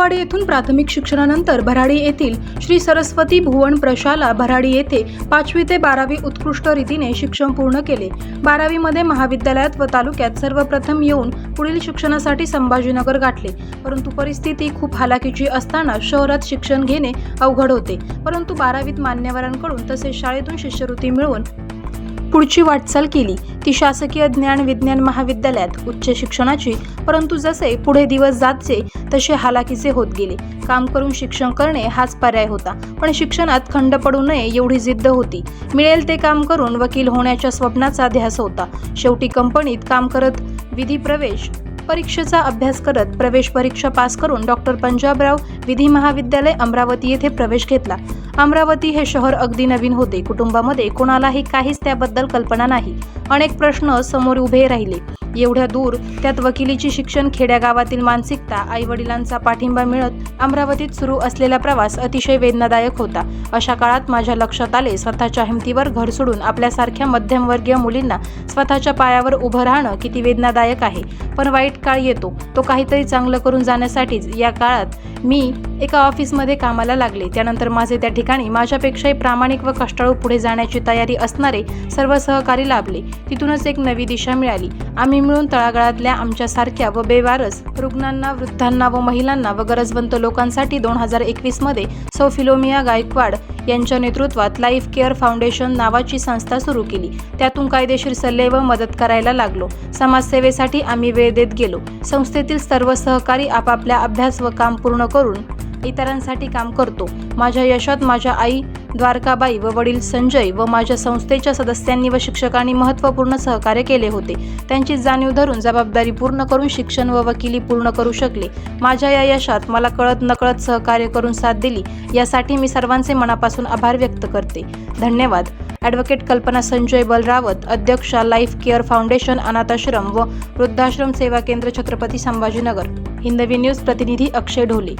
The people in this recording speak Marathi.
सावंतवाडी येथून प्राथमिक शिक्षणानंतर भराडी येथील श्री सरस्वती भुवन प्रशाला भराडी येथे पाचवी ते बारावी उत्कृष्ट रीतीने शिक्षण पूर्ण केले. बारावीमध्ये महाविद्यालयात व तालुक्यात सर्वप्रथम येऊन पुढील शिक्षणासाठी संभाजीनगर गाठले. परंतु परिस्थिती खूप हालाकीची असताना शहरात शिक्षण घेणे अवघड होते. परंतु बारावीत मान्यवरांकडून तसेच शाळेतून शिष्यवृत्ती मिळवून पुढची वाटचाल केली. ती शासकीय ज्ञान विज्ञान महाविद्यालयात उच्च शिक्षणाची परंतु जसे पुढे दिवस जातचे तसे हालाकीचे होत गेले. काम करून शिक्षण करणे हाच पर्याय होता पण शिक्षणात खंड पडू नये एवढी जिद्द होती. मिळेल ते काम करून वकील होण्याच्या स्वप्नाचा ध्यास होता. शेवटी कंपनीत काम करत विधी प्रवेश परीक्षेचा अभ्यास करत प्रवेश परीक्षा पास करून डॉक्टर पंजाबराव विधी महाविद्यालय अमरावती येथे प्रवेश घेतला. अमरावती हे शहर अगदी नवीन होते. कुटुंबामध्ये कोणालाही काहीच त्याबद्दल कल्पना नाही. अनेक प्रश्न समोर उभे राहिले. एवढ्या दूर त्यात वकिलीची शिक्षण खेड्यागावातील मानसिकता आई वडिलांचा पाठिंबा मिळत अमरावतीत सुरू असलेला प्रवास अतिशय वेदनादायक होता. अशा काळात माझ्या लक्षात आले स्वतःच्या हिमतीवर घर सोडून आपल्यासारख्या मध्यमवर्गीय मुलींना स्वतःच्या पायावर उभं राहणं किती वेदनादायक आहे. पण वाईट काळ येतो. तो काहीतरी चांगलं करून जाण्यासाठीच या काळात मी एका ऑफिसमध्ये कामाला लागले. त्यानंतर माझे त्या ठिकाणी माझ्यापेक्षाही प्रामाणिक व कष्टाळू पुढे जाण्याची तयारी असणारे सर्व सहकारी लाभले. तिथूनच एक नवी दिशा मिळाली. आम्ही मिळून तळागाळातल्या आमच्यासारख्या व बेवारस रुग्णांना वृद्धांना व महिलांना व गरजवंत लोकांसाठी दोन हजार एकवीसमध्ये सौ फिलोमिया गायकवाड यांच्या नेतृत्वात लाईफ केअर फाउंडेशन नावाची संस्था सुरू केली. त्यातून कायदेशीर सल्ले व मदत करायला लागलो. समाजसेवेसाठी आम्ही वेळ देत गेलो. संस्थेतील सर्व सहकारी आपापल्या अभ्यास व काम पूर्ण करून इतरांसाठी काम करतो. माझ्या यशात माझ्या आई द्वारकाबाई व वडील संजय व माझ्या संस्थेच्या सदस्यांनी व शिक्षकांनी महत्त्वपूर्ण सहकार्य केले होते. त्यांची जाणीव धरून जबाबदारी पूर्ण करून शिक्षण व वकिली पूर्ण करू शकले. माझ्या या यशात मला कळत नकळत सहकार्य करून साथ दिली. यासाठी मी सर्वांचे मनापासून आभार व्यक्त करते. धन्यवाद. ॲडव्होकेट कल्पना संजय बलरावत अध्यक्षा लाईफ केअर फाउंडेशन अनाथाश्रम व वृद्धाश्रम सेवा केंद्र छत्रपती संभाजीनगर. हिंदवी न्यूज प्रतिनिधी अक्षय ढोले.